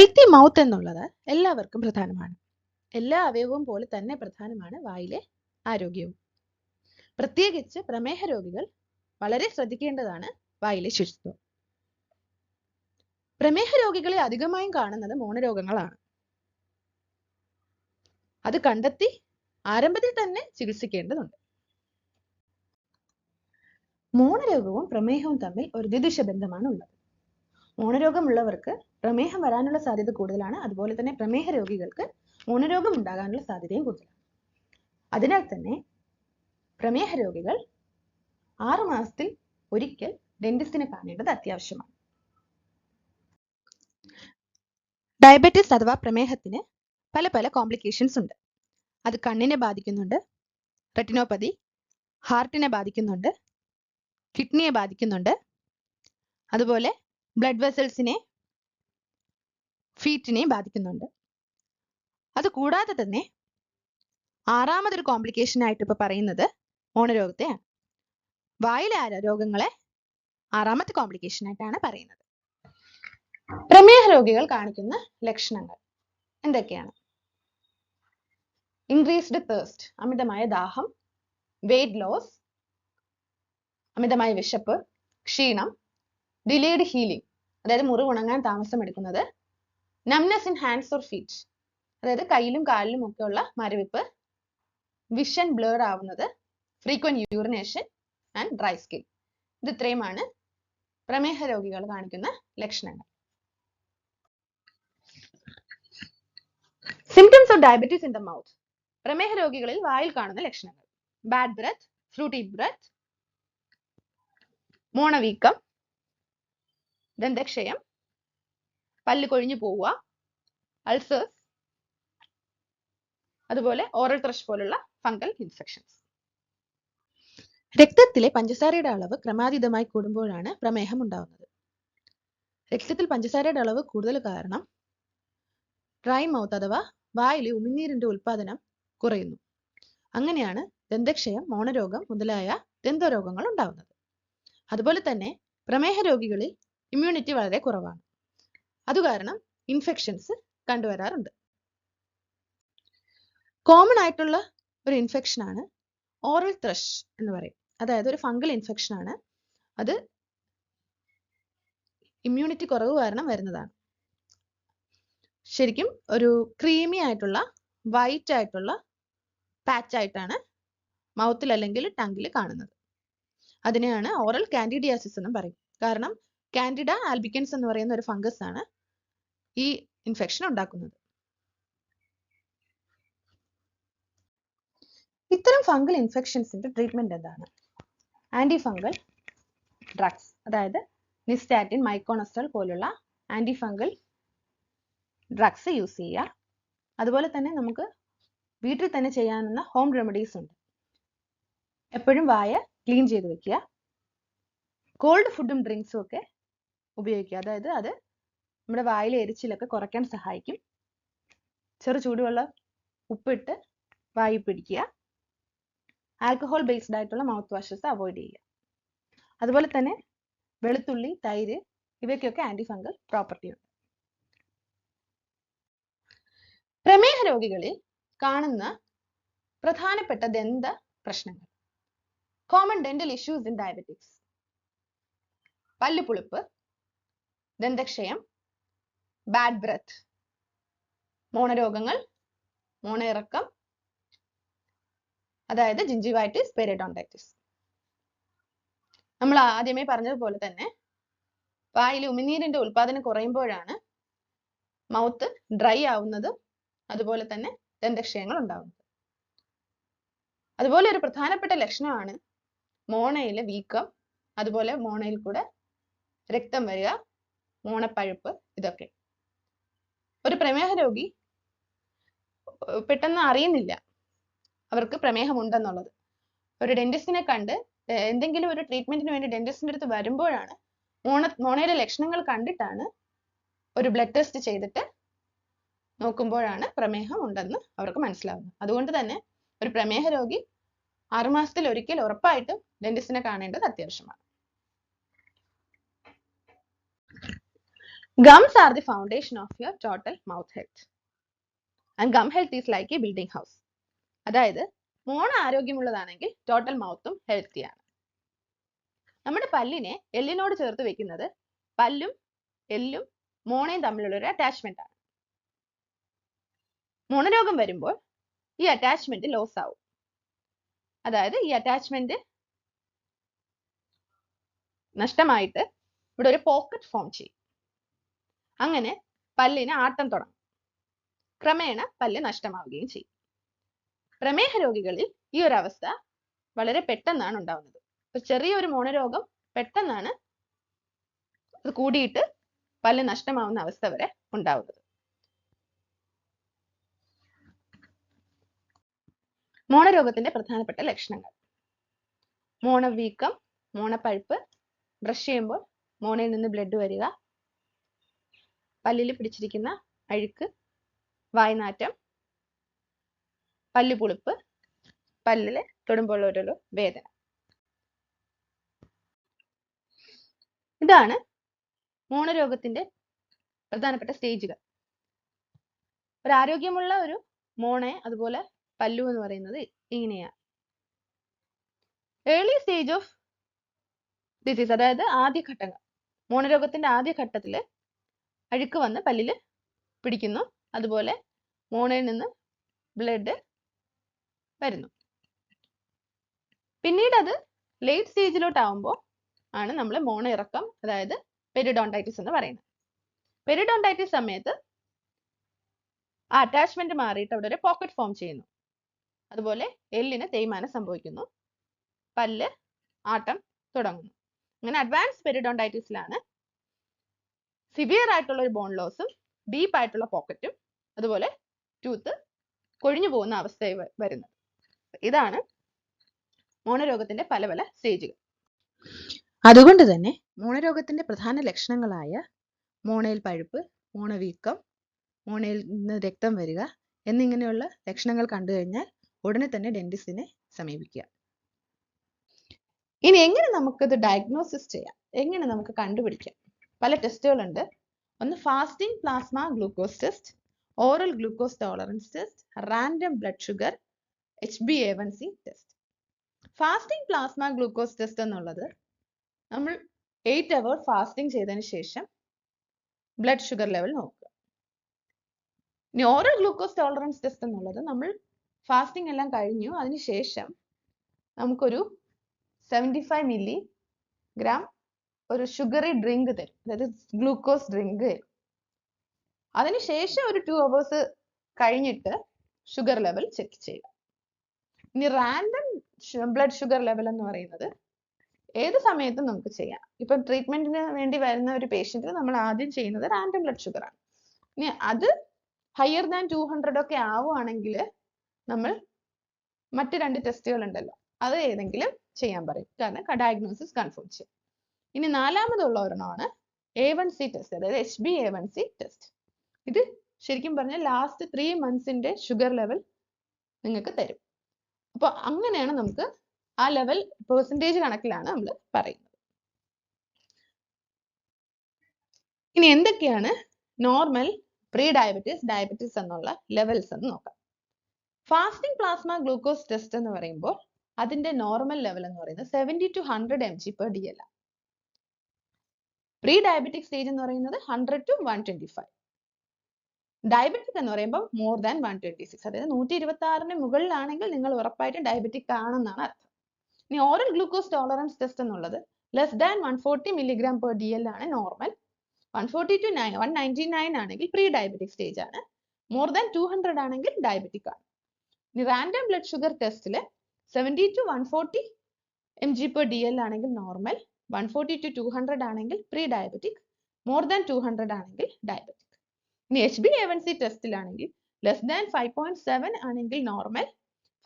Healthy mouth എന്നുള്ളത് എല്ലാവർക്കും പ്രധാനമാണ്. എല്ലാ അവയവവും പോലെ തന്നെ പ്രധാനമാണ് വായിലെ ആരോഗ്യവും. പ്രത്യേകിച്ച് പ്രമേഹ രോഗികൾ വളരെ ശ്രദ്ധിക്കേണ്ടതാണ് വായിലെ ശുചിത്വം. പ്രമേഹ രോഗികളെ അധികമായും കാണുന്നത് മോണരോഗങ്ങളാണ്. അത് കണ്ടെത്തി ആരംഭത്തിൽ തന്നെ ചികിത്സിക്കേണ്ടതുണ്ട്. മോണരോഗവും പ്രമേഹവും തമ്മിൽ ഒരു ദ്വിദിശ ബന്ധമാണ് ഉള്ളത്. മോണരോഗമുള്ളവർക്ക് പ്രമേഹം വരാനുള്ള സാധ്യത കൂടുതലാണ്. അതുപോലെ തന്നെ പ്രമേഹ രോഗികൾക്ക് മോണരോഗം ഉണ്ടാകാനുള്ള സാധ്യതയും കൂടുതലാണ്. അതിനാൽ തന്നെ പ്രമേഹ രോഗികൾ ആറു മാസത്തിൽ ഒരിക്കൽ ഡെന്റിസ്റ്റിനെ കാണേണ്ടത് അത്യാവശ്യമാണ്. ഡയബറ്റിസ് അഥവാ പ്രമേഹത്തിന് പല പല കോംപ്ലിക്കേഷൻസ് ഉണ്ട്. അത് കണ്ണിനെ ബാധിക്കുന്നുണ്ട് റെറ്റിനോപ്പതി ഹാർട്ടിനെ ബാധിക്കുന്നുണ്ട് കിഡ്നിയെ ബാധിക്കുന്നുണ്ട്. അതുപോലെ ബ്ലഡ് വെസൽസിനെ ഫീറ്റിനെ ബാധിക്കുന്നുണ്ട്. അത് കൂടാതെ തന്നെ ആറാമതൊരു കോംപ്ലിക്കേഷൻ ആയിട്ട് ഇപ്പൊ പറയുന്നത് ഓണരോഗത്തെയാണ് വായിലെ രോഗങ്ങളെ? ആറാമത്തെ കോംപ്ലിക്കേഷൻ ആയിട്ടാണ് പറയുന്നത്. പ്രമേഹ രോഗികൾ കാണിക്കുന്ന ലക്ഷണങ്ങൾ എന്തൊക്കെയാണ്? ഇൻക്രീസ്ഡ് തേഴ്സ്റ്റ് അമിതമായ ദാഹം വെയിറ്റ് ലോസ് അമിതമായ വിശപ്പ് ക്ഷീണം ഡിലേഡ് ഹീലിംഗ് അതായത് മുറിവ് ഉണങ്ങാൻ താമസം എടുക്കുന്നത് numbness in hands or feet അതായത് കയ്യിലും കാലിലും ഒക്കെ ഉള്ള മരവിപ്പ്. വിഷൻ ബ്ലർ ആവുന്നത്. Frequent urination and dry skin ഇത് ഇത്രയുമാണ് പ്രമേഹ രോഗികൾ കാണിക്കുന്ന ലക്ഷണങ്ങൾ. Symptoms of diabetes in the mouth പ്രമേഹ രോഗികളിൽ വായിൽ കാണുന്ന ലക്ഷണങ്ങൾ. ബാഡ് ബ്രത്ത് ഫ്രൂട്ടി ബ്രത്ത് മോണവീക്കം ദന്തക്ഷയം പല്ല് കൊഴിഞ്ഞു പോവുക അൾസേഴ്സ് അതുപോലെ ഓറൽ ത്രഷ് പോലുള്ള ഫംഗൽ ഇൻഫെക്ഷൻസ്. രക്തത്തിലെ പഞ്ചസാരയുടെ അളവ് ക്രമാതീതമായി കൂടുമ്പോഴാണ് പ്രമേഹം ഉണ്ടാകുന്നത് രക്തത്തിൽ പഞ്ചസാരയുടെ അളവ് കൂടുതൽ കാരണം ഡ്രൈ മൗത്ത് അഥവാ വായിലെ ഉമിനീരിന്റെ ഉൽപാദനം കുറയുന്നു. അങ്ങനെയാണ് ദന്തക്ഷയം മോണരോഗം മുതലായ ദന്തരോഗങ്ങൾ ഉണ്ടാകുന്നത് അതുപോലെ തന്നെ പ്രമേഹ രോഗികളിൽ ഇമ്മ്യൂണിറ്റി വളരെ കുറവാണ്. അതുകാരണം ഇൻഫെക്ഷൻസ് കണ്ടുവരാറുണ്ട്. കോമൺ ആയിട്ടുള്ള ഒരു ഇൻഫെക്ഷൻ ആണ് ഓറൽ ത്രഷ് എന്ന് പറയും. അതായത് ഒരു ഫംഗൽ ഇൻഫെക്ഷൻ ആണ്. അത് ഇമ്മ്യൂണിറ്റി കുറവ് കാരണം വരുന്നതാണ്. ശരിക്കും ഒരു ക്രീമി ആയിട്ടുള്ള വൈറ്റ് ആയിട്ടുള്ള പാച്ച് ആയിട്ടാണ് മൗത്തിൽ അല്ലെങ്കിൽ ടങ്കിൽ കാണുന്നത്. അതിനെയാണ് ഓറൽ കാൻഡിഡിയാസിസ് എന്നും പറയും. കാരണം കാൻഡിഡ ആൽബിക്കൻസ് എന്ന് പറയുന്ന ഒരു ഫംഗസ് ആണ് ഈ ഇൻഫെക്ഷൻ ഉണ്ടാക്കുന്നത്. ഇത്തരം ഫംഗൽ ഇൻഫെക്ഷൻസിന്റെ ട്രീറ്റ്മെന്റ് എന്താണ്? ആന്റി ഫംഗൽ ഡ്രഗ്സ് അതായത് നിസ്റ്റാറ്റിൻ മൈക്കോണസ്റ്റൽ പോലുള്ള ആന്റി ഫംഗൽ ഡ്രഗ്സ് യൂസ് ചെയ്യുക. അതുപോലെ തന്നെ നമുക്ക് വീട്ടിൽ തന്നെ ചെയ്യാവുന്ന ഹോം റെമഡീസ് ഉണ്ട്. എപ്പോഴും വായ ക്ലീൻ ചെയ്ത് വെക്കുക. കോൾഡ് ഫുഡും ഡ്രിങ്ക്സും ഒക്കെ ഉപയോഗിക്കുക. അതായത് അത് നമ്മുടെ വായിലെ എരിച്ചിലൊക്കെ കുറയ്ക്കാൻ സഹായിക്കും. ചെറു ചൂടുവെള്ളം ഉപ്പിട്ട് വായി പിടിക്കുക. ആൽക്കഹോൾ ബേസ്ഡ് ആയിട്ടുള്ള മൗത്ത് വാഷസ് അവോയ്ഡ് ചെയ്യുക. അതുപോലെ തന്നെ വെളുത്തുള്ളി തൈര് ഇവയ്ക്കൊക്കെ ആന്റി ഫംഗൽ പ്രോപ്പർട്ടി ഉണ്ട്. പ്രമേഹ രോഗികളിൽ കാണുന്ന പ്രധാനപ്പെട്ട ദന്ത പ്രശ്നങ്ങൾ. Common dental issues in diabetics പല്ലുപുളിപ്പ് ദന്തക്ഷയം ബാഡ് ബ്രത്ത് മോണരോഗങ്ങൾ മോണയിറക്കം അതായത് ജിഞ്ചിവൈറ്റിസ് പെരിഡോണ്ടൈറ്റിസ് നമ്മൾ ആദ്യമേ പറഞ്ഞതുപോലെ തന്നെ വായിൽ ഉമിനീരിന്റെ ഉൽപാദനം കുറയുമ്പോഴാണ് മൗത്ത് ഡ്രൈ ആവുന്നത് അതുപോലെ തന്നെ ദന്തക്ഷയങ്ങൾ ഉണ്ടാവുന്നത്. അതുപോലെ ഒരു പ്രധാനപ്പെട്ട ലക്ഷണമാണ് മോണയിലെ വീക്കം അതുപോലെ മോണയിൽ കൂടെ രക്തം വരിക മോണപ്പഴുപ്പ് ഇതൊക്കെ. ഒരു പ്രമേഹ രോഗി പെട്ടെന്ന് അറിയുന്നില്ല അവർക്ക് പ്രമേഹമുണ്ടെന്നുള്ളത്. ഒരു ഡെന്റിസ്റ്റിനെ കണ്ട് എന്തെങ്കിലും ഒരു ട്രീറ്റ്മെന്റിന് വേണ്ടി ഡെന്റിസ്റ്റിന്റെ അടുത്ത് വരുമ്പോഴാണ് മോണ മോണയുടെ ലക്ഷണങ്ങൾ കണ്ടിട്ടാണ് ഒരു ബ്ലഡ് ടെസ്റ്റ് ചെയ്തിട്ട് നോക്കുമ്പോഴാണ് പ്രമേഹം ഉണ്ടെന്ന് അവർക്ക് മനസ്സിലാവുന്നത്. അതുകൊണ്ട് തന്നെ ഒരു പ്രമേഹ രോഗി ആറുമാസത്തിൽ ഒരിക്കൽ ഉറപ്പായിട്ടും ഡെന്റിസ്റ്റിനെ കാണേണ്ടത് അത്യാവശ്യമാണ്. Gums are the foundation of your total mouth health. And gum health is like a building house അതായത് മോണ ആരോഗ്യമുള്ളതാണെങ്കിൽ ടോട്ടൽ മൗത്തും ഹെൽത്തിയാണ് നമ്മുടെ പല്ലിനെ എല്ലിനോട് ചേർത്ത് വെക്കുന്നത് പല്ലും എല്ലും മോണയും തമ്മിലുള്ള ഒരു അറ്റാച്ച്മെന്റ് ആണ്. മോണരോഗം വരുമ്പോൾ ഈ അറ്റാച്ച്മെന്റ് ലോസ് ആവും. അതായത് ഈ അറ്റാച്ച്മെന്റ് നഷ്ടമായിട്ട് ഇവിടെ ഒരു പോക്കറ്റ് ഫോം ചെയ്യും. അങ്ങനെ പല്ലിന് ആട്ടം തുടങ്ങും. ക്രമേണ പല്ല് നഷ്ടമാവുകയും ചെയ്യും. പ്രമേഹ രോഗികളിൽ ഈ ഒരു അവസ്ഥ വളരെ പെട്ടെന്നാണ് ഉണ്ടാവുന്നത്. ഒരു ചെറിയൊരു മോണരോഗം പെട്ടെന്നാണ് അത് കൂടിയിട്ട് പല്ല് നഷ്ടമാവുന്ന അവസ്ഥ വരെ ഉണ്ടാവുന്നത്. മോണരോഗത്തിന്റെ പ്രധാനപ്പെട്ട ലക്ഷണങ്ങൾ. മോണവീക്കം മോണപ്പഴുപ്പ് ബ്രഷ് ചെയ്യുമ്പോൾ മോണയിൽ നിന്ന് ബ്ലഡ് വരിക പല്ലിൽ പിടിച്ചിരിക്കുന്ന അഴുക്ക് വായ്നാറ്റം പല്ലുപുളിപ്പ് പല്ലിൽ തൊടുമ്പോൾ ഒരു വേദന. ഇതാണ് മോണരോഗത്തിന്റെ പ്രധാനപ്പെട്ട സ്റ്റേജുകൾ. ഒരു ആരോഗ്യമുള്ള ഒരു മോണെ അതുപോലെ പല്ലു എന്ന് പറയുന്നത് ഇങ്ങനെയാണ്. ഏർലി സ്റ്റേജ് ഓഫ് ഡിസീസ് അതായത് ആദ്യ ഘട്ടങ്ങൾ മോണരോഗത്തിന്റെ ആദ്യ ഘട്ടത്തിൽ അഴുക്ക് വന്ന് പല്ലിൽ പിടിക്കുന്നു. അതുപോലെ മോണയിൽ നിന്ന് ബ്ലഡ് വരുന്നു. പിന്നീട് അത് ലേറ്റ് സ്റ്റേജിലോട്ട് ആവുമ്പോൾ ആണ് നമ്മൾ മോണ ഇറക്കം അതായത് പെരിഡോണ്ടൈറ്റിസ് എന്ന് പറയുന്നത്. പെരിഡോണ്ടൈറ്റിസ് സമയത്ത് ആ അറ്റാച്ച്മെന്റ് മാറിയിട്ട് അവിടെ ഒരു പോക്കറ്റ് ഫോം ചെയ്യുന്നു. അതുപോലെ എല്ലിന് തേയ്മാനം സംഭവിക്കുന്നു. പല്ല് ആട്ടം തുടങ്ങുന്നു. അങ്ങനെ അഡ്വാൻസ് പെരിഡോണ്ടൈറ്റിസിലാണ് സിവിയർ ആയിട്ടുള്ള ഒരു ബോൺ ലോസും ഡീപ്പ് ആയിട്ടുള്ള പോക്കറ്റും അതുപോലെ ടൂത്ത് കൊഴിഞ്ഞു പോകുന്ന അവസ്ഥ വരുന്നത്. ഇതാണ് മോണരോഗത്തിന്റെ പല പല സ്റ്റേജുകൾ. അതുകൊണ്ട് തന്നെ മോണരോഗത്തിന്റെ പ്രധാന ലക്ഷണങ്ങളായ മോണയിൽ പഴുപ്പ് മോണവീക്കം മോണയിൽ നിന്ന് രക്തം വരിക എന്നിങ്ങനെയുള്ള ലക്ഷണങ്ങൾ കണ്ടു കഴിഞ്ഞാൽ ഉടനെ തന്നെ ഡെന്റിസ്റ്റിനെ സമീപിക്കുക. ഇനി എങ്ങനെ നമുക്കിത് ഡയഗ്നോസിസ് ചെയ്യാം? എങ്ങനെ നമുക്ക് കണ്ടുപിടിക്കാം? പല ടെസ്റ്റുകളുണ്ട്. ഒന്ന് fasting plasma glucose test oral glucose tolerance test random blood sugar H B A one C test fasting plasma glucose test എന്നുള്ളത് നമ്മൾ എയ്റ്റ് അവർ ഫാസ്റ്റിംഗ് ചെയ്തതിന് ശേഷം ബ്ലഡ് ഷുഗർ ലെവൽ നോക്കുക. ഇനി ഓറൽ ഗ്ലൂക്കോസ് ടോളറൻസ് ടെസ്റ്റ് എന്നുള്ളത് നമ്മൾ fasting എല്ലാം കഴിഞ്ഞു. അതിനുശേഷം നമുക്കൊരു സെവന്റി ഫൈവ് മില്ലി ഗ്രാം ഒരു ഷുഗറി ഡ്രിങ്ക് തരും. അതായത് ഗ്ലൂക്കോസ് ഡ്രിങ്ക് തരും. അതിനുശേഷം ഒരു ടു അവേഴ്സ് കഴിഞ്ഞിട്ട് ഷുഗർ ലെവൽ ചെക്ക് ചെയ്യുക. ഇനി റാൻഡം ബ്ലഡ് ഷുഗർ ലെവൽ എന്ന് പറയുന്നത് ഏത് സമയത്തും നമുക്ക് ചെയ്യാം. ഇപ്പൊ ട്രീറ്റ്മെന്റിന് വേണ്ടി വരുന്ന ഒരു പേഷ്യന്റിന് നമ്മൾ ആദ്യം ചെയ്യുന്നത് റാൻഡം ബ്ലഡ് ഷുഗർ ആണ്. ഇനി അത് ഹയർ ദാൻ ടു ഹൺഡ്രഡ് ഒക്കെ ആവുകയാണെങ്കിൽ നമ്മൾ മറ്റു രണ്ട് ടെസ്റ്റുകൾ ഉണ്ടല്ലോ. അത് ഏതെങ്കിലും ചെയ്യാൻ പറയും. കാരണം ഡയഗ്നോസിസ് കൺഫേം ചെയ്യും. ഇനി നാലാമതുള്ള ഒരെണ്ണമാണ് എ വൺ സി ടെസ്റ്റ് അതായത് H B A one C test ഇത് ശരിക്കും പറഞ്ഞാൽ ലാസ്റ്റ് ത്രീ മന്ത്സിന്റെ ഷുഗർ ലെവൽ നിങ്ങൾക്ക് തരും. അപ്പോൾ അങ്ങനെയാണ് നമുക്ക് ആ ലെവൽ പെർസെന്റേജ് കണക്കിലാണ് നമ്മൾ പറയുന്നത്. ഇനി എന്തൊക്കെയാണ് നോർമൽ പ്രീ ഡയബറ്റീസ് ഡയബറ്റീസ് എന്നുള്ള ലെവൽസ് എന്ന് നോക്കാം. ഫാസ്റ്റിംഗ് പ്ലാസ്മ ഗ്ലൂക്കോസ് ടെസ്റ്റ് എന്ന് പറയുമ്പോൾ അതിന്റെ നോർമൽ ലെവൽ എന്ന് പറയുന്നത് seventy to hundred M G per D L pre diabetic stage എന്ന് പറയുന്നത് hundred to one twenty five diabetic എന്ന് പറയുമ്പോൾ more than one twenty six അതായത് നൂറ്റി ഇരുപത്തി ആറിന് മുകളിലാണെങ്കിൽ നിങ്ങൾ ഉറപ്പായിട്ടും ഡയബറ്റിക് ആണെന്നാണ് അർത്ഥം. ഇനി ഓറൽ ഗ്ലൂക്കോസ് ടോളറൻസ് ടെസ്റ്റ് എന്നുള്ളത് less than one forty milligram per D L ആണ് normal one forty to nine one ninety nine ആണെങ്കിൽ പ്രീ ഡയബറ്റിക് സ്റ്റേജ് ആണ്. മോർ ദാൻ ടു ഹൺഡ്രഡ് ആണെങ്കിൽ ഡയബറ്റിക് ആണ്. ഇനി റാൻഡം ബ്ലഡ് ഷുഗർ ടെസ്റ്റിൽ seventy to one forty M G per D L ആണെങ്കിൽ normal one forty to two hundred ആണെങ്കിൽ pre diabetic more than two hundred ആണെങ്കിൽ diabetic ഇനി H B A one C ടെസ്റ്റിലാണെങ്കിൽ less than five point seven ആണെങ്കിൽ normal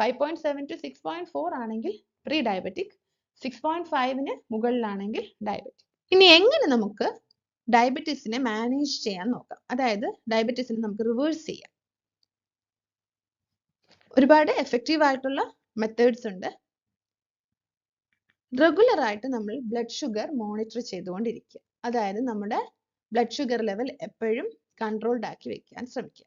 five point seven to six point four ആണെങ്കിൽ pre diabetic six point ഫൈവിന് മുകളിലാണെങ്കിൽ diabetic ഇനി എങ്ങനെ നമുക്ക് ഡയബറ്റീസിനെ മാനേജ് ചെയ്യാൻ നോക്കാം? അതായത് ഡയബറ്റീസിനെ നമുക്ക് റിവേഴ്സ് ചെയ്യാം. ഒരുപാട് എഫക്റ്റീവ് ആയിട്ടുള്ള മെത്തേഡ്സ് ഉണ്ട്. റെഗുലർ ആയിട്ട് നമ്മൾ ബ്ലഡ് ഷുഗർ മോണിറ്റർ ചെയ്തുകൊണ്ടിരിക്കുക. അതായത് നമ്മുടെ ബ്ലഡ് ഷുഗർ ലെവൽ എപ്പോഴും കൺട്രോൾഡ് ആക്കി വെക്കാൻ ശ്രമിക്കുക.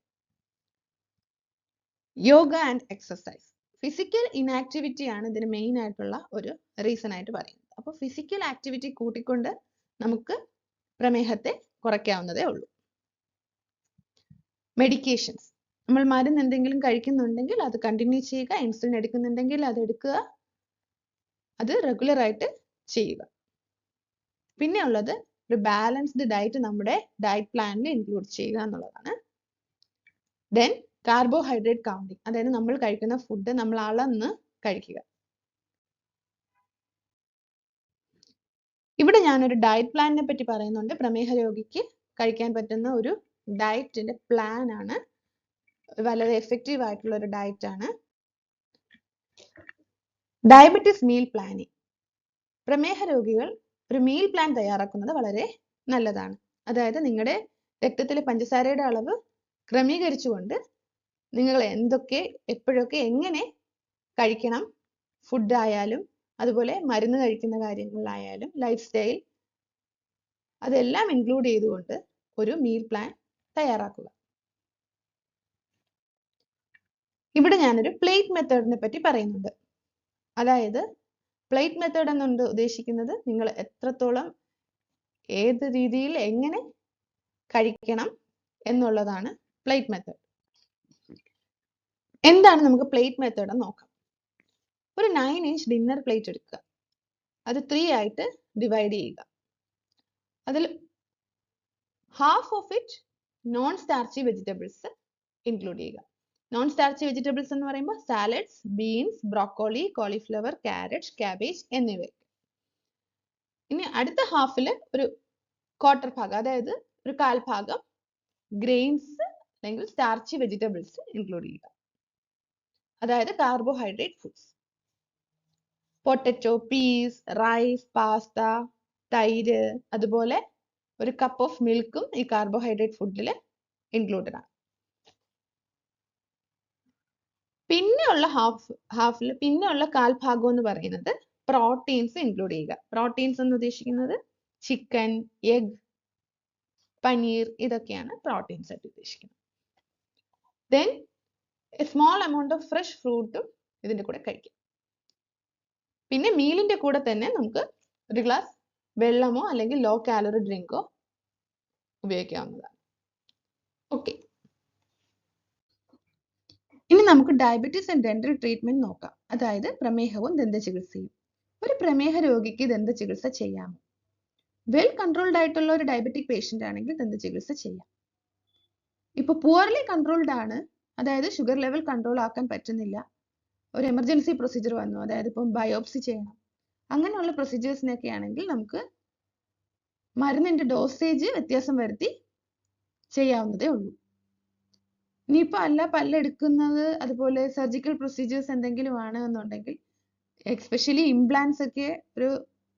Yoga and exercise physical inactivity ആണ് ഇതിന് മെയിൻ ആയിട്ടുള്ള ഒരു റീസൺ ആയിട്ട് പറയുന്നത്. അപ്പോൾ ഫിസിക്കൽ ആക്ടിവിറ്റി കൂട്ടിക്കൊണ്ട് നമുക്ക് പ്രമേഹത്തെ കുറയ്ക്കാവുന്നതേ ഉള്ളൂ. മെഡിക്കേഷൻസ് നമ്മൾ മരുന്ന് എന്തെങ്കിലും കഴിക്കുന്നുണ്ടെങ്കിൽ അത് കണ്ടിന്യൂ ചെയ്യുക ഇൻസുലിൻ എടുക്കുന്നുണ്ടെങ്കിൽ അത് എടുക്കുക. അത് റെഗുലർ ആയിട്ട് ചെയ്യുക. പിന്നെ ഉള്ളത് ഒരു ബാലൻസ്ഡ് ഡയറ്റ് നമ്മുടെ ഡയറ്റ് പ്ലാനിൽ ഇൻക്ലൂഡ് ചെയ്യുക എന്നുള്ളതാണ്. ദെൻ കാർബോഹൈഡ്രേറ്റ് കൗണ്ടിങ് അതായത് നമ്മൾ കഴിക്കുന്ന ഫുഡ് നമ്മൾ അളന്ന് കഴിക്കുക. ഇവിടെ ഞാനൊരു ഡയറ്റ് പ്ലാനിനെ പറ്റി പറയുന്നുണ്ട്. പ്രമേഹ രോഗിക്ക് കഴിക്കാൻ പറ്റുന്ന ഒരു ഡയറ്റിന്റെ പ്ലാൻ ആണ്. വളരെ എഫക്റ്റീവ് ആയിട്ടുള്ള ഒരു ഡയറ്റ് ആണ്. ഡയബറ്റിസ് മീൽ പ്ലാനിങ് പ്രമേഹ രോഗികൾ ഒരു മീൽ പ്ലാൻ തയ്യാറാക്കുന്നത് വളരെ നല്ലതാണ്. അതായത് നിങ്ങളുടെ രക്തത്തിലെ പഞ്ചസാരയുടെ അളവ് ക്രമീകരിച്ചുകൊണ്ട് നിങ്ങൾ എന്തൊക്കെ എപ്പോഴൊക്കെ എങ്ങനെ കഴിക്കണം ഫുഡ് ആയാലും അതുപോലെ മരുന്ന് കഴിക്കുന്ന കാര്യങ്ങളിലായാലും ലൈഫ് സ്റ്റൈൽ അതെല്ലാം ഇൻക്ലൂഡ് ചെയ്തുകൊണ്ട് ഒരു മീൽ പ്ലാൻ തയ്യാറാക്കുക. ഇവിടെ ഞാനൊരു പ്ലേറ്റ് മെത്തേഡിനെ പറ്റി പറയുന്നുണ്ട്. അതായത് പ്ലേറ്റ് മെത്തേഡ് എന്നുണ്ട് ഉദ്ദേശിക്കുന്നത് നിങ്ങൾ എത്രത്തോളം ഏത് രീതിയിൽ എങ്ങനെ കഴിക്കണം എന്നുള്ളതാണ് പ്ലേറ്റ് മെത്തേഡ് എന്താണ് നമുക്ക് പ്ലേറ്റ് മെത്തേഡ് നോക്കാം. ഒരു നയൻ ഇഞ്ച് ഡിന്നർ പ്ലേറ്റ് എടുക്കുക. അത് ത്രീ ആയിട്ട് ഡിവൈഡ് ചെയ്യുക. അതിൽ half of it non starchy vegetables include ചെയ്യുക. നോൺ സ്റ്റാർച്ച് വെജിറ്റബിൾസ് എന്ന് പറയുമ്പോൾ salads beans broccoli cauliflower carrot cabbage എന്നിവ. ഇനി അടുത്ത ഹാഫിൽ ഒരു ക്വാർട്ടർ ഭാഗം അതായത് ഒരു കാൽഭാഗം ഗ്രെയിൻസ് അല്ലെങ്കിൽ സ്റ്റാർച്ച് വെജിറ്റബിൾസ് ഇൻക്ലൂഡ് ചെയ്യുക. അതായത് carbohydrate foods potato peas rice pasta തൈര് അതുപോലെ ഒരു കപ്പ് ഓഫ് മിൽക്കും ഈ കാർബോഹൈഡ്രേറ്റ് ഫുഡിൽ ഇൻക്ലൂഡഡ് ആണ് പിന്നെയുള്ള ഹാഫ് ഹാഫിൽ പിന്നെയുള്ള കാൽഭാഗം എന്ന് പറയുന്നത് പ്രോട്ടീൻസ് ഇൻക്ലൂഡ് ചെയ്യുക. പ്രോട്ടീൻസ് എന്ന് ഉദ്ദേശിക്കുന്നത് ചിക്കൻ എഗ് പനീർ ഇതൊക്കെയാണ് പ്രോട്ടീൻസ് ആയിട്ട് ഉദ്ദേശിക്കുന്നത്. Then small amount of fresh ഫ്രൂട്ടും ഇതിന്റെ കൂടെ കഴിക്കാം. പിന്നെ മീലിന്റെ കൂടെ തന്നെ നമുക്ക് ഒരു ഗ്ലാസ് വെള്ളമോ അല്ലെങ്കിൽ ലോ കാലറി ഡ്രിങ്കോ ഉപയോഗിക്കാവുന്നതാണ്. ഓക്കെ ഇനി നമുക്ക് ഡയബറ്റീസ് ആൻഡ് ഡെന്റൽ ട്രീറ്റ്മെന്റ് നോക്കാം. അതായത് പ്രമേഹവും ദന്ത ചികിത്സയും ഒരു പ്രമേഹ രോഗിക്ക് ദന്ത ചികിത്സ ചെയ്യാമോ? വെൽ കൺട്രോൾഡ് ആയിട്ടുള്ള ഒരു ഡയബറ്റിക് പേഷ്യന്റ് ആണെങ്കിൽ ദന്ത ചികിത്സ ചെയ്യാം. ഇപ്പൊ പുവർലി കൺട്രോൾഡ് ആണ്. അതായത് ഷുഗർ ലെവൽ കൺട്രോൾ ആക്കാൻ പറ്റുന്നില്ല. ഒരു എമർജൻസി പ്രൊസീജിയർ വന്നു. അതായത് ഇപ്പം ബയോപ്സി ചെയ്യണം. അങ്ങനെയുള്ള പ്രൊസീജിയേഴ്സിനൊക്കെ ആണെങ്കിൽ നമുക്ക് മരുന്നിന്റെ ഡോസേജ് വ്യത്യാസം വരുത്തി ചെയ്യാവുന്നതേ ഉള്ളൂ. ഇനിയിപ്പോൾ അല്ല പല്ലെടുക്കുന്നത് അതുപോലെ സർജിക്കൽ പ്രൊസീജിയേഴ്സ് എന്തെങ്കിലും ആണ് എന്നുണ്ടെങ്കിൽ എക്സ്പെഷ്യലി ഇംപ്ലാന്റ്സ് ഒക്കെ ഒരു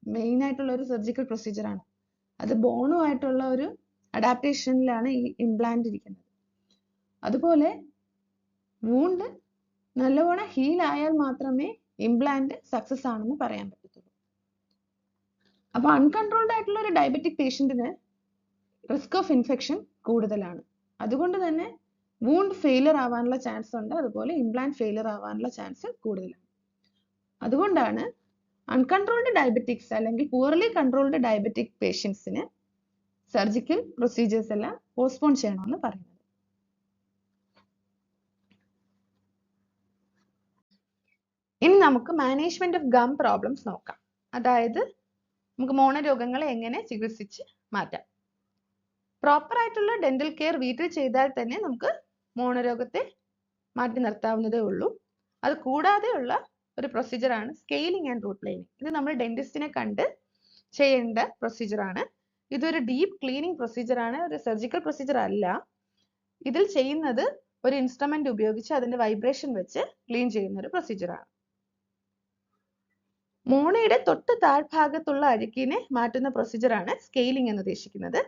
മെയിൻ ആയിട്ടുള്ള ഒരു സർജിക്കൽ പ്രൊസീജിയർ ആണ്. അത് ബോണുമായിട്ടുള്ള ഒരു അഡാപ്റ്റേഷനിലാണ് ഈ ഇംപ്ലാന്റ് ഇരിക്കുന്നത്. അതുപോലെ വൂണ്ട് നല്ലവണ്ണം ഹീൽ ആയാൽ മാത്രമേ ഇംപ്ലാന്റ് സക്സസ് ആണെന്ന് പറയാൻ പറ്റത്തുള്ളൂ. അപ്പൊ അൺകൺട്രോൾഡ് ആയിട്ടുള്ള ഒരു ഡയബറ്റിക് പേഷ്യന്റിന് റിസ്ക് ഓഫ് ഇൻഫെക്ഷൻ കൂടുതലാണ്. അതുകൊണ്ട് തന്നെ വൂണ്ട് ഫെയിലർ ആവാനുള്ള ചാൻസ് ഉണ്ട്. അതുപോലെ ഇംപ്ലാന്റ് ഫെയിലർ ആവാനുള്ള ചാൻസ് കൂടുതലാണ് അതുകൊണ്ടാണ് അൺകൺട്രോൾഡ് ഡയബറ്റിക്സ് അല്ലെങ്കിൽ പൂർലി കൺട്രോൾഡ് ഡയബറ്റിക് പേഷ്യൻസിന് സർജിക്കൽ പ്രൊസീജിയേഴ്സ് എല്ലാം പോസ്റ്റ്പോൺ ചെയ്യണമെന്ന് പറയുന്നത്. ഇനി നമുക്ക് മാനേജ്മെന്റ് ഓഫ് ഗം പ്രോബ്ലംസ് നോക്കാം. അതായത് നമുക്ക് മോണരോഗങ്ങളെ എങ്ങനെ ചികിത്സിച്ച് മാറ്റാം. പ്രോപ്പർ ആയിട്ടുള്ള ഡെന്റൽ കെയർ വീട്ടിൽ ചെയ്താൽ തന്നെ നമുക്ക് മോണരോഗത്തെ മാറ്റി നിർത്താവുന്നതേ ഉള്ളൂ. അത് കൂടാതെയുള്ള ഒരു പ്രൊസീജിയർ ആണ് ആൻഡ് റൂട്ട് പ്ലെയിനിങ് ഇത് നമ്മൾ ഡെന്റിസ്റ്റിനെ കണ്ട് ചെയ്യേണ്ട പ്രൊസീജിയർ ആണ്. ഇതൊരു ഡീപ്പ് ക്ലീനിങ് പ്രൊസീജിയർ ആണ്. ഒരു സർജിക്കൽ പ്രൊസീജിയർ അല്ല. ഇതിൽ ചെയ്യുന്നത് ഒരു ഇൻസ്ട്രുമെന്റ് ഉപയോഗിച്ച് അതിന്റെ വൈബ്രേഷൻ വെച്ച് ക്ലീൻ ചെയ്യുന്ന ഒരു പ്രൊസീജിയർ ആണ്. മോണയുടെ തൊട്ട് താഴ്ഭാഗത്തുള്ള അഴുക്കിനെ മാറ്റുന്ന പ്രൊസീജിയർ ആണ് സ്കെയിലിംഗ് എന്ന് ഉദ്ദേശിക്കുന്നത്.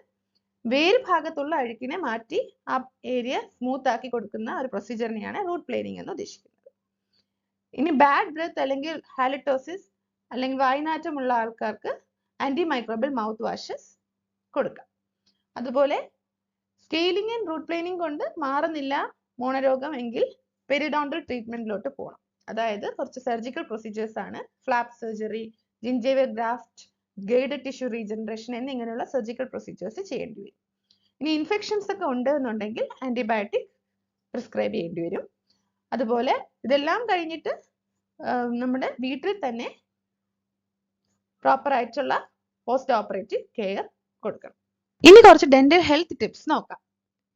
വേര് ഭാഗത്തുള്ള അഴുക്കിനെ മാറ്റി ആ ഏരിയ സ്മൂത്ത് ആക്കി കൊടുക്കുന്ന ഒരു പ്രൊസീജിയറിനെയാണ് റൂട്ട് പ്ലെയിനിങ് എന്ന് ഉദ്ദേശിക്കുന്നത്. ഇനി ബാഡ് ബ്രെത്ത് അല്ലെങ്കിൽ ഹാലിറ്റോസിസ് അല്ലെങ്കിൽ വായനാറ്റമുള്ള ആൾക്കാർക്ക് ആന്റി മൈക്രോബിയൽ മൗത്ത് വാഷസ് കൊടുക്കാം. അതുപോലെ സ്കെയിലിംഗ് ആൻഡ് റൂട്ട് പ്ലെയിനിങ് കൊണ്ട് മാറുന്നില്ല മോണരോഗം എങ്കിൽ പെരിഡോണ്ടൽ ട്രീറ്റ്മെന്റിലോട്ട് പോകണം അതായത് കുറച്ച് സർജിക്കൽ പ്രൊസീജിയേഴ്സ് ആണ്. Flap surgery gingival graft guided tissue regeneration എന്നിങ്ങനെയുള്ള സർജിക്കൽ പ്രൊസീജിയേഴ്സ് ചെയ്യേണ്ടി വരും. ഇനി ഇൻഫെക്ഷൻസ് ഒക്കെ ഉണ്ട് എന്നുണ്ടെങ്കിൽ ആന്റിബയോട്ടിക് പ്രിസ്ക്രൈബ് ചെയ്യേണ്ടി വരും. അതുപോലെ ഇതെല്ലാം കഴിഞ്ഞിട്ട് നമ്മുടെ വീട്ടിൽ തന്നെ പ്രോപ്പർ ആയിട്ടുള്ള പോസ്റ്റ് ഓപ്പറേറ്റീവ് കെയർ കൊടുക്കണം. ഇനി കുറച്ച് ഡെന്റൽ ഹെൽത്ത് ടിപ്സ് നോക്കാം.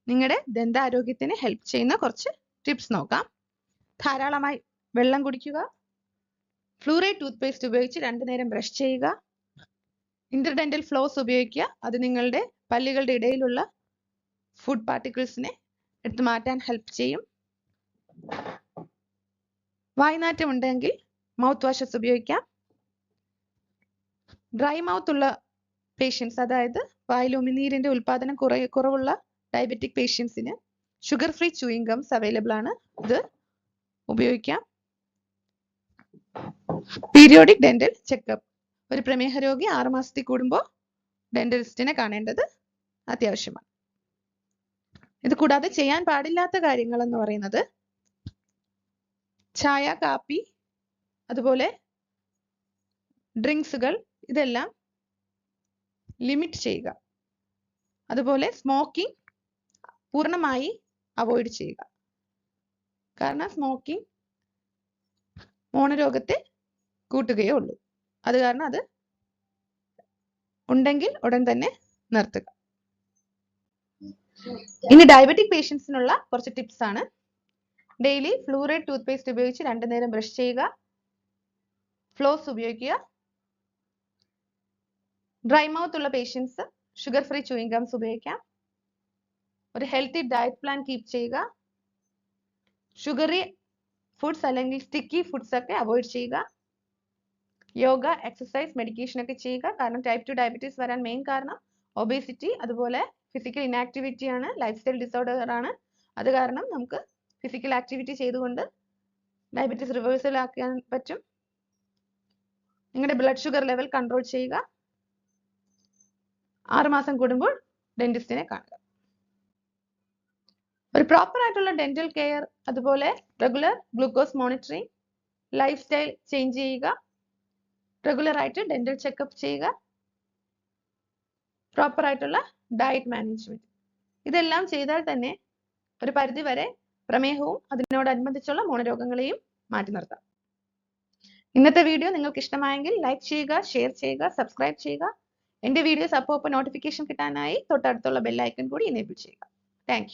നിങ്ങളുടെ ദന്താരോഗ്യത്തിന് ഹെൽപ്പ് ചെയ്യുന്ന കുറച്ച് ടിപ്സ് നോക്കാം. ധാരാളമായി വെള്ളം കുടിക്കുക ഫ്ലൂറൈഡ് ടൂത്ത് പേസ്റ്റ് ഉപയോഗിച്ച് രണ്ടു നേരം ബ്രഷ് ചെയ്യുക ഇന്റർഡെന്റൽ ഫ്ലോസ് ഉപയോഗിക്കുക. അത് നിങ്ങളുടെ പല്ലുകളുടെ ഇടയിലുള്ള ഫുഡ് പാർട്ടിക്കിൾസിനെ എടുത്തു മാറ്റാൻ ഹെൽപ്പ് ചെയ്യും. വായ്നാറ്റം ഉണ്ടെങ്കിൽ മൗത്ത് വാഷസ് ഉപയോഗിക്കാം. ഡ്രൈ മൗത്ത് ഉള്ള പേഷ്യൻസ് അതായത് വായിൽ ഉമിനീരിന്റെ ഉൽപാദനം കുറേ കുറവുള്ള ഡയബറ്റിക് പേഷ്യൻസിന് sugar free chewing gums available ആണ്. ഇത് ഉപയോഗിക്കാം. പീരിയോഡിക് ഡെന്റൽ ചെക്കപ്പ് ഒരു പ്രമേഹ രോഗി ആറു മാസത്തിൽ കൂടുമ്പോൾ ഡെന്റലിസ്റ്റിനെ കാണേണ്ടത് അത്യാവശ്യമാണ്. ഇത് കൂടാതെ ചെയ്യാൻ പാടില്ലാത്ത കാര്യങ്ങൾ എന്ന് പറയുന്നത് ചായ കാപ്പി അതുപോലെ ഡ്രിങ്ക്സുകൾ ഇതെല്ലാം ലിമിറ്റ് ചെയ്യുക. അതുപോലെ സ്മോക്കിംഗ് പൂർണമായി അവോയ്ഡ് ചെയ്യുക. കാരണം സ്മോക്കിംഗ് മോണരോഗത്തെ കൂട്ടുകയേ ഉള്ളൂ. അത് കാരണം അത് ഉണ്ടെങ്കിൽ ഉടൻ തന്നെ നിർത്തുക. ഇനി ഡയബറ്റിക് പേഷ്യൻസിനുള്ള കുറച്ച് ടിപ്സ് ആണ്. ഡെയിലി ഫ്ലൂറൈഡ് ടൂത്ത് പേസ്റ്റ് ഉപയോഗിച്ച് രണ്ടു നേരം ബ്രഷ് ചെയ്യുക. ഫ്ലോസ് ഉപയോഗിക്കുക. ഡ്രൈ മൗത്ത് ഉള്ള patients sugar free chewing gums ഉപയോഗിക്കാം. ഒരു ഹെൽത്തി ഡയറ്റ് പ്ലാൻ കീപ്പ് ചെയ്യുക. ഷുഗറി ഫുഡ്സ് അല്ലെങ്കിൽ സ്റ്റിക്കി ഫുഡ്സ് ഒക്കെ അവോയ്ഡ് ചെയ്യുക. യോഗ എക്സസൈസ് മെഡിക്കേഷൻ ഒക്കെ ചെയ്യുക. കാരണം ടൈപ്പ് ടു ഡയബറ്റീസ് വരാൻ മെയിൻ കാരണം ഒബേസിറ്റി അതുപോലെ ഫിസിക്കൽ ഇനാക്ടിവിറ്റി ആണ് ലൈഫ് സ്റ്റൈൽ ഡിസോർഡർ ആണ്. അത് കാരണം നമുക്ക് ഫിസിക്കൽ ആക്ടിവിറ്റി ചെയ്തുകൊണ്ട് ഡയബറ്റീസ് റിവേഴ്സൽ ആക്കാൻ പറ്റും. നിങ്ങളുടെ ബ്ലഡ് ഷുഗർ ലെവൽ കൺട്രോൾ ചെയ്യുക. ആറുമാസം കൂടുമ്പോൾ ഡെന്റിസ്റ്റിനെ കാണുക. ഒരു പ്രോപ്പർ ആയിട്ടുള്ള ഡെന്റൽ കെയർ അതുപോലെ regular glucose monitoring life style change ചെയ്യുക. റെഗുലർ ആയിട്ട് ഡെന്റൽ ചെക്കപ്പ് ചെയ്യുക. പ്രോപ്പർ ആയിട്ടുള്ള ഡയറ്റ് മാനേജ്മെന്റ് ഇതെല്ലാം ചെയ്താൽ തന്നെ ഒരു പരിധി വരെ പ്രമേഹവും അതിനോടനുബന്ധിച്ചുള്ള മോണരോഗങ്ങളെയും മാറ്റി നിർത്താം. ഇന്നത്തെ വീഡിയോ നിങ്ങൾക്ക് ഇഷ്ടമായെങ്കിൽ ലൈക്ക് ചെയ്യുക ഷെയർ ചെയ്യുക സബ്സ്ക്രൈബ് ചെയ്യുക. എന്റെ വീഡിയോസ് അപ്പോൾ അപ്പോൾ നോട്ടിഫിക്കേഷൻ കിട്ടാനായി തൊട്ടടുത്തുള്ള ബെല്ലൈക്കൺ കൂടി എനേബിൾ ചെയ്യുക. താങ്ക്